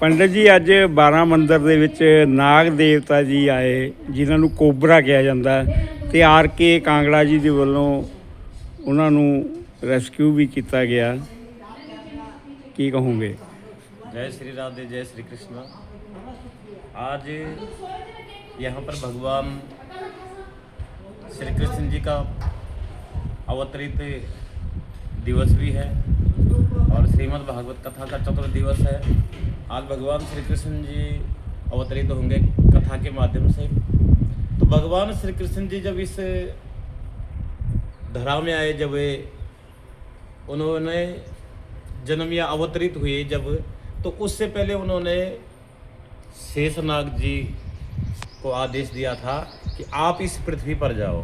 ਪੰਡਤ ਜੀ ਅੱਜ 12 ਮੰਦਿਰ ਦੇ ਵਿੱਚ ਨਾਗ ਦੇਵਤਾ ਜੀ ਆਏ ਜਿਨ੍ਹਾਂ ਨੂੰ ਕੋਬਰਾ ਕਿਹਾ ਜਾਂਦਾ ਹੈ, ਤੇ ਆਰ ਕੇ ਕਾਂਗੜਾ ਜੀ ਦੇ ਵੱਲੋਂ ਉਹਨਾਂ ਨੂੰ ਰੈਸਕਿਊ ਵੀ ਕੀਤਾ ਗਿਆ ਕੀ ਕਹੋਗੇ जय श्री राधे जय श्री कृष्ण आज यहाँ पर भगवान श्री कृष्ण जी का अवतरित दिवस भी है और श्रीमद् भागवत कथा का चतुर्थ दिवस है। आज भगवान श्री कृष्ण जी अवतरित होंगे कथा के माध्यम से। तो भगवान श्री कृष्ण जी जब इस धरा में आए, जब उन्होंने जन्म या अवतरित हुए जब तो उससे पहले उन्होंने शेषनाग जी को आदेश दिया था कि आप इस पृथ्वी पर जाओ।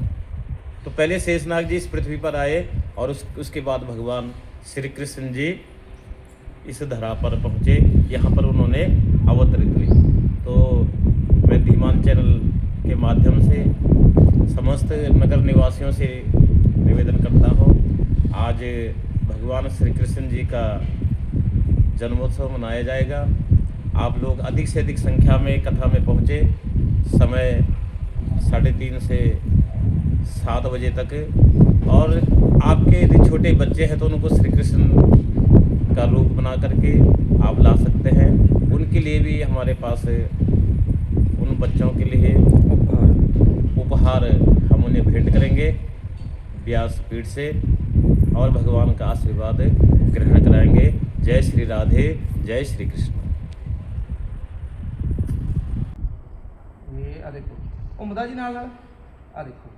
तो पहले शेषनाग जी इस पृथ्वी पर आए और उस, उसके बाद भगवान श्री कृष्ण जी इस धरा पर पहुँचे। यहाँ पर उन्होंने अवतरित ली। तो मैं धीमान चैनल के माध्यम से समस्त नगर निवासियों से निवेदन करता हूँ, आज भगवान श्री कृष्ण जी का जन्मोत्सव मनाया जाएगा। आप लोग अधिक से अधिक संख्या में कथा में पहुँचे। समय साढ़े तीन से सात बजे तक और आपके यदि छोटे बच्चे हैं तो उनको श्री कृष्ण का रूप बना करके आप ला सकते हैं। उनके लिए भी हमारे पास उन बच्चों के लिए उपहार। उपहार हम उन्हें भेंट करेंगे व्यास पीठ से और भगवान का आशीर्वाद ग्रहण कराएँगे। जय श्री राधे जय श्री कृष्ण। ये देखो। उमदा जी नाल आ देखो।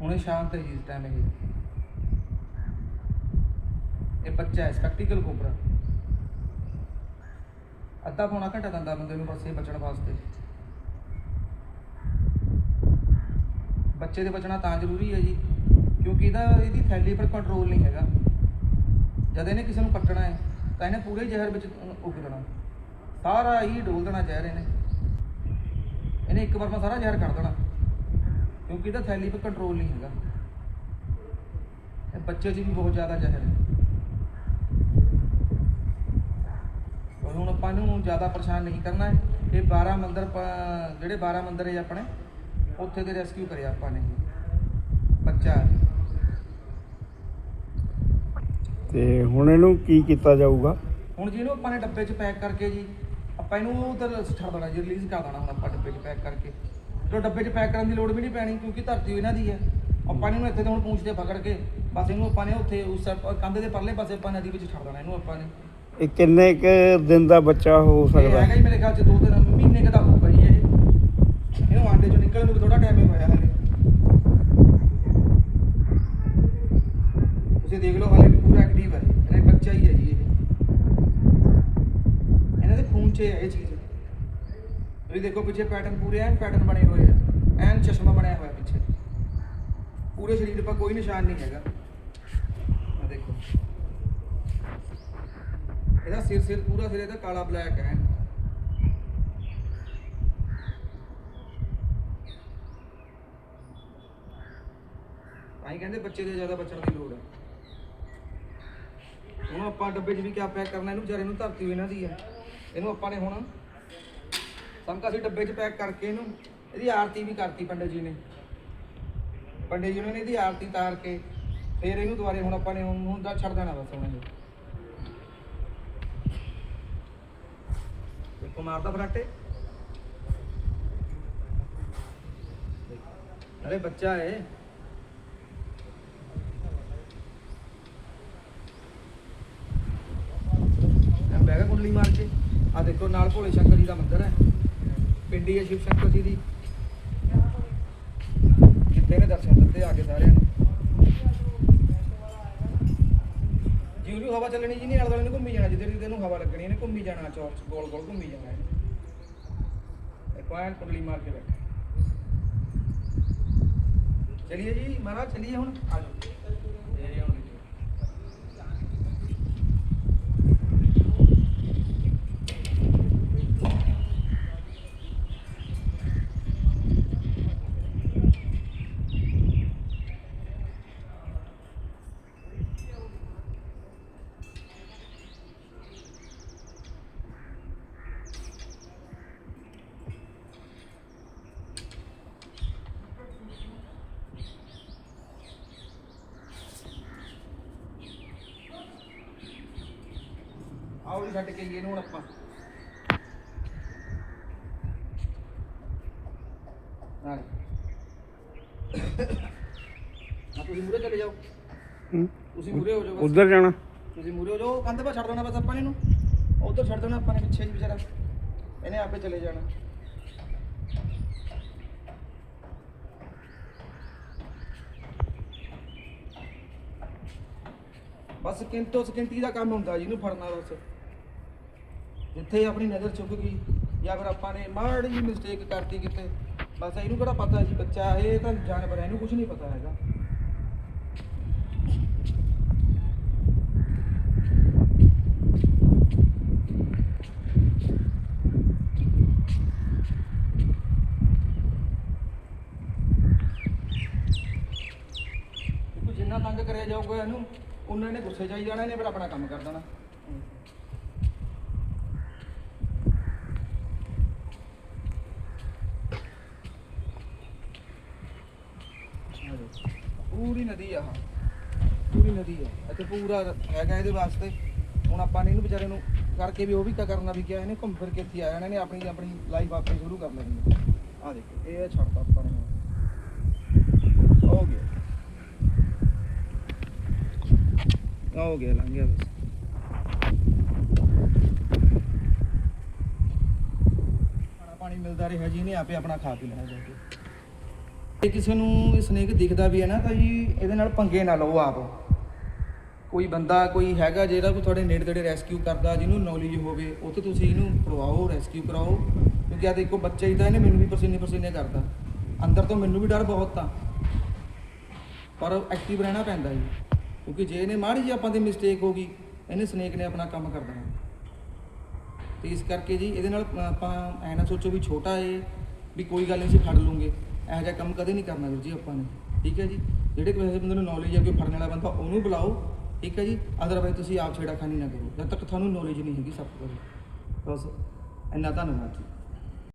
ਹੁਣੇ ਸ਼ਾਂਤ ਹੈ ਜੀ ਇਸ ਟਾਈਮ ਇਹ। ਇਹ ਬੱਚਾ ਹੈ ਸਪੈਕਟੀਕਲ ਕੋਬਰਾ ਅੱਧਾ ਪੌਣਾ ਘੰਟਾ ਦੰਦਾ ਬੰਦੇ ਨੂੰ ਬਸ ਇਹ ਬਚਣ ਵਾਸਤੇ। ਬੱਚੇ ਦੇ ਬਚਣਾ ਤਾਂ ਜ਼ਰੂਰੀ ਹੈ ਜੀ, ਕਿਉਂਕਿ ਇਹਦਾ, ਇਹਦੀ ਥੈਲੀ ਪਰ ਕੰਟਰੋਲ ਨਹੀਂ ਹੈਗਾ। ਜਦ ਇਹਨੇ ਕਿਸੇ ਨੂੰ ਕੱਟਣਾ ਹੈ, ਤਾਂ ਇਹਨੇ ਪੂਰੇ ਜ਼ਹਿਰ ਵਿੱਚ ਉਗ ਦੇਣਾ। ਸਾਰਾ ਹੀ ਡੋਲ ਦੇਣਾ ਜ਼ਹਿਰ ਇਹਨੇ। ਇਹਨੇ ਇੱਕ ਵਾਰ ਮਾ ਸਾਰਾ ਜ਼ਹਿਰ ਕੱਢ ਦੇਣਾ। ਕਿਉਂਕਿ ਇਹਦਾ ਥੈਲੀ 'ਤੇ ਕੰਟਰੋਲ ਨਹੀਂ ਹੈਗਾ। ਇਹ ਬੱਚੇ 'ਚ ਵੀ ਬਹੁਤ ਜ਼ਿਆਦਾ ਜ਼ਹਿਰ ਹੈ। ਹੁਣ ਆਪਾਂ ਨੂੰ ਜ਼ਿਆਦਾ ਪਰੇਸ਼ਾਨ ਨਹੀਂ ਕਰਨਾ ਹੈ। ਇਹ 12 ਮੰਦਰ ਜਿਹੜੇ 12 ਮੰਦਰ ਹੈ ਆਪਣੇ ਉੱਥੇ ਦੇ ਰੈਸਕਿਊ ਕਰਿਆ ਆਪਾਂ ਨੇ। ਬੱਚਾ। ਤੇ ਹੁਣ ਇਹਨੂੰ ਕੀ ਕੀਤਾ ਜਾਊਗਾ? ਹੁਣ ਜਿਹਨੂੰ ਆਪਾਂ ਨੇ ਡੱਬੇ 'ਚ ਪੈਕ ਕਰਕੇ ਜੀ ਆਪਾਂ ਇਹਨੂੰ ਉਧਰ ਛੱਡ ਦੇਣਾ ਜੀ ਰਿਲੀਜ਼ ਕਰ ਦੇਣਾ ਹੁਣ ਆਪਾਂ ਡੱਬੇ 'ਚ ਪੈਕ ਕਰਕੇ। ਤੇ ਡੱਬੇ 'ਚ ਪੈਕ ਕਰਨ ਦੀ ਲੋੜ ਵੀ ਨਹੀਂ ਪੈਣੀ ਕਿਉਂਕਿ ਧਰਤੀ ਇਹਨਾਂ ਦੀ ਹੈ। ਆਪਾਂ ਨੇ ਇਹਨੂੰ ਇੱਥੇ ਤੋਂ ਹੁਣ ਪੂੰਛ ਤੇ ਪਕੜ ਕੇ। ਬਸ ਇਹਨੂੰ ਆਪਾਂ ਨੇ ਉੱਥੇ ਉਸ ਕੰਧ ਦੇ ਪਰਲੇ ਪਾਸੇ ਆਪਾਂ ਨਦੀ ਵਿੱਚ ਛੱਡ ਦੇਣਾ ਇਹਨੂੰ ਆਪਾਂ ਨੇ। ਇਹ ਕਿੰਨੇ ਕੁ ਦਿਨ ਦਾ ਬੱਚਾ ਹੋ ਸਕਦਾ? ਹੈਗਾ ਜੀ ਮੇਰੇ ਖਿਆਲ 'ਚ ਦੋ ਤਿੰਨ ਮਹੀਨੇ ਕੁ ਦਾ ਹੋਊਗਾ ਜੀ ਇਹ। ਇਹਨੂੰ ਆਂਡੇ 'ਚੋਂ ਨਿਕਲਣ ਨੂੰ ਵੀ ਥੋੜਾ ਟਾਈਮ ਹੀ ਹੋਇਆ ਹਲੇ। ਤੁਸੀਂ ਦੇਖ ਲਓ ਹਲੇ ਪੂਰਾ ਐਕਟਿਵ ਹੈ। ਇਹ ਇਹ ਬੱਚਾ ਹੀ ਹੈ ਜੀ ਇਹ। ਇਹਨਾਂ ਦੇ ਖੂਨ 'ਚ ਹੈ ਇਹ ਚੀਜ਼। ਤੁਸੀਂ ਦੇਖੋ ਪਿੱਛੇ ਪੈਟਰਨ ਪੂਰੇ ਐਨ ਪੈਟਰਨ ਬਣੇ ਹੋਏ ਆ। ਐਨ ਚਸ਼ਮਾ ਬਣਿਆ ਹੋਇਆ ਪਿੱਛੇ। ਪੂਰੇ ਸਰੀਰ 'ਤੇ ਕੋਈ ਨਿਸ਼ਾਨ ਨਹੀਂ ਹੈਗਾ। ਆ ਦੇਖੋ। ਇਹਦਾ ਸਿਰ ਸਿਰ ਪੂਰਾ ਸਿਰ ਇਹਦਾ ਕਾਲਾ ਬਲੈਕ ਹੈ ਤਾਂ ਕਹਿੰਦੇ ਬੱਚੇ ਦੇ ਜ਼ਿਆਦਾ ਬਚਣ ਦੀ ਲੋੜ ਹੈ ਹੁਣ ਆਪਾਂ ਡੱਬੇ 'ਚ ਵੀ ਕਿਆ ਪੈਕ ਕਰਨਾ, ਇਹਨੂੰ ਵਿਚਾਰੇ ਨੂੰ ਧਰਤੀ ਹੋਈ ਇਹਨਾਂ ਦੀ ਹੈ ਇਹਨੂੰ ਆਪਾਂ ਨੇ ਹੁਣ ਸੰਕਾ ਸੀ ਡੱਬੇ 'ਚ ਪੈਕ ਕਰਕੇ ਇਹਨੂੰ, ਇਹਦੀ ਆਰਤੀ ਵੀ ਕਰਤੀ ਪੰਡਿਤ ਜੀ ਨੇ। ਪੰਡਿਤ ਜੀ ਨੇ ਇਹਦੀ ਆਰਤੀ ਤਾਰ ਕੇ ਫਿਰ ਇਹਨੂੰ ਦੁਬਾਰੇ ਹੁਣ ਆਪਾਂ ਨੇ ਹੁਣ ਹੁਣ ਦਾ ਛੱਡ ਦੇਣਾ ਬਸ ਹੁਣ ਇਹ। ਦੇਖੋ ਮਾਰਦਾ ਫਰਾਟੇ। ਅਰੇ ਬੱਚਾ ਹੈ ਮੈਂ ਬੈਗਾ ਕੁੰਡਲੀ ਮਾਰ ਕੇ। ਆ ਦੇਖੋ ਨਾਲ ਭੋਲੇ ਸ਼ੰਕਰ ਜੀ ਦਾ ਮੰਦਿਰ ਹੈ। ਪਿੰਡੀ ਹੈ ਸ਼ਿਵ ਸ਼ੰਕਰ ਜੀ ਦੀ। ਜਿੱਤੇ ਨੇ ਦਰਸ਼ਨ ਦਿੱਤੇ ਆ ਕੇ ਸਾਰਿਆਂ ਨੂੰ। ਜਿਉਂ ਹਵਾ ਚੱਲਣੀ ਜੀ ਨਹੀਂ ਨਾਲ ਵਾਲੇ ਨੇ ਘੁੰਮੀ ਜਾਣਾ, ਜਿੱਧਰ ਜਿੱਧਰ ਨੂੰ ਹਵਾ ਲੱਗਣੀ ਇਹਨੇ ਘੁੰਮੀ ਜਾਣਾ ਚੌਰ ਚ ਗੋਲ ਗੋਲ ਘੁੰਮੀ ਜਾਣਾ ਇਹ ਕੋਈ ਕੁੰਡਲੀ ਮਾਰ ਕੇ ਬੈਠਾ। ਚਲਿਏ ਜੀ, ਮਹਾਰਾਜ, ਚਲਿਏ ਹੁਣ। ਆ ਜਾਓ। ਜੀ ਛੱਡ ਕੇ ਆਈਏ ਇਹਨੂੰ ਹੁਣ ਆਪਾਂ। ਨਾਲ ਆ ਤੁਸੀਂ ਮੂਰੇ ਚਲੇ ਜਾਓ। ਤੁਸੀਂ ਮੂਰੇ ਹੋ ਜਾਓ ਬਸ। ਉਧਰ ਜਾਣਾ। ਤੁਸੀਂ ਮੂਰੇ ਹੋ ਜਾਓ। ਕੰਧ 'ਤੇ ਛੱਡ ਦੇਣਾ ਬਸ ਆਪਾਂ ਨੇ ਇਹਨੂੰ। ਉਧਰ ਛੱਡ ਦੇਣਾ ਆਪਾਂ ਨੇ ਪਿੱਛੇ ਜੀ ਵਿਚਾਰਾ। ਇਹਨੇ ਆਪੇ ਚਲੇ ਜਾਣਾ। ਬਸ ਕਿੰਤੋ ਸਕਿੰਟੀ ਦਾ ਕੰਮ ਹੁੰਦਾ ਜੀ ਇਹਨੂੰ ਫੜਨਾ ਬਸ। ਜਿੱਥੇ ਆਪਣੀ ਨਜ਼ਰ ਚੁੱਕ ਗਈ ਜਾਂ ਫਿਰ ਆਪਾਂ ਨੇ ਮਾੜੀ ਜਿਹੀ ਮਿਸਟੇਕ ਕਰਤੀ ਕਿਤੇ, ਬਸ ਇਹਨੂੰ ਕਿਹੜਾ ਪਤਾ ਜੀ ਬੱਚਾ, ਇਹ ਤਾਂ ਜਾਨਵਰ ਹੈ ਇਹਨੂੰ ਕੁਝ ਨਹੀਂ ਪਤਾ ਹੈਗਾ। ਜਿੰਨਾ ਤੰਗ ਕਰਿਆ ਜਾਊਗਾ ਇਹਨੂੰ, ਉਹਨਾਂ ਨੇ ਗੁੱਸੇ 'ਚ ਆਈ ਜਾਣਾ, ਇਹਨੇ ਫਿਰ ਆਪਣਾ ਕੰਮ ਕਰ ਦੇਣਾ। ਪੂਰੀ ਨਦੀ ਆ ਆਹ। ਪੂਰੀ ਨਦੀ ਆ। ਇੱਥੇ ਪੂਰਾ ਹੈਗਾ ਇਹਦੇ ਵਾਸਤੇ। ਹੁਣ ਆਪਾਂ ਨੇ ਇਹਨੂੰ ਵਿਚਾਰੇ ਨੂੰ ਕਰਕੇ ਵੀ ਉਹ ਵੀ ਤਾਂ ਕਰਨਾ ਵੀ ਕਿਹਾ ਇਹਨੇ ਘੁੰਮ ਫਿਰ ਕੇ ਇੱਥੇ ਆ ਜਾਣਾ। ਇਹਨੇ ਆਪਣੀ ਆਪਣੀ ਲਾਈਫ ਆਪੇ ਸ਼ੁਰੂ ਕਰ ਲੈਣੀ ਆ। ਦੇਖੋ, ਇਹ ਛੱਡਤਾ ਆਪਾਂ ਨੇ। ਹੋ ਗਿਆ। ਹੋ ਗਿਆ, ਲੰਘ ਗਿਆ ਬਸ। ਪਾਣੀ ਮਿਲਦਾ ਰਿਹਾ ਜੀ, ਇਹਨੇ ਆਪੇ ਆਪਣਾ ਖਾ ਪੀ ਲੈਣਾ ਜਾ ਕੇ। ਜੇ ਕਿਸੇ ਨੂੰ ਸਨੇਕ ਦਿਖਦਾ ਵੀ ਹੈ ਨਾ, ਤਾਂ ਜੀ ਇਹਦੇ ਨਾਲ ਪੰਗੇ ਨਾ ਲਓ ਆਪ। ਕੋਈ ਬੰਦਾ, ਕੋਈ ਹੈਗਾ ਜਿਹੜਾ ਕੋਈ ਤੁਹਾਡੇ ਨੇੜੇ ਤੇੜੇ ਰੈਸਕਿਊ ਕਰਦਾ, ਜਿਹਨੂੰ ਨੌਲੇਜ ਹੋਵੇ, ਉੱਥੇ ਤੁਸੀਂ ਇਹਨੂੰ ਕਰਵਾਓ ਰੈਸਕਿਊ ਕਰਾਓ। ਕਿਉਂਕਿ ਆ ਦੇਖੋ, ਬੱਚਾ ਹੀ ਤਾਂ ਇਹਨੇ ਮੈਨੂੰ ਵੀ ਪਸੀਨੇ ਪਸੀਨੇ ਕਰਦਾ ਅੰਦਰ ਤੋਂ ਮੈਨੂੰ ਵੀ ਡਰ ਬਹੁਤ ਆ। ਪਰ ਐਕਟਿਵ ਰਹਿਣਾ ਪੈਂਦਾ ਜੀ। ਕਿਉਂਕਿ ਜੇ ਇਹਨੇ ਮਾੜੀ ਜੀ ਆਪਾਂ ਦੀ ਮਿਸਟੇਕ ਹੋ ਗਈ, ਇਹਨੇ ਸਨੇਕ ਨੇ ਆਪਣਾ ਕੰਮ ਕਰ ਦੇਣਾ। ਤੇ ਇਸ ਕਰਕੇ ਜੀ, ਇਹਦੇ ਨਾਲ ਆਪਾਂ ਐ ਨਾ ਸੋਚੋ ਵੀ ਛੋਟਾ ਏ, ਵੀ ਕੋਈ ਗੱਲ ਨਹੀਂ ਸੀ ਫੜ ਲੂੰਗੇ। ਇਹੋ ਜਿਹਾ ਕੰਮ ਕਦੇ ਨਹੀਂ ਕਰਨਾ ਵੀਰ ਜੀ ਆਪਾਂ ਨੇ, ਠੀਕ ਹੈ ਜੀ? ਜਿਹੜੇ ਕਿਸੇ ਬੰਦੇ ਨੂੰ ਨੌਲੇਜ ਹੈ ਕੋਈ ਫੜਨ ਵਾਲਾ ਬੰਦਾ, ਉਹਨੂੰ ਬੁਲਾਓ, ਠੀਕ ਹੈ ਜੀ? ਅਦਰਵਾਈਜ਼ ਤੁਸੀਂ ਆਪ ਛੇੜਾਖਾਨੀ ਨਾ ਕਰੋ, ਜਦ ਤੱਕ ਤੁਹਾਨੂੰ ਨੌਲੇਜ ਨਹੀਂ ਹੈਗੀ ਸਭ ਕੁਝ ਬਸ, ਇੰਨਾ ਧੰਨਵਾਦ ਜੀ।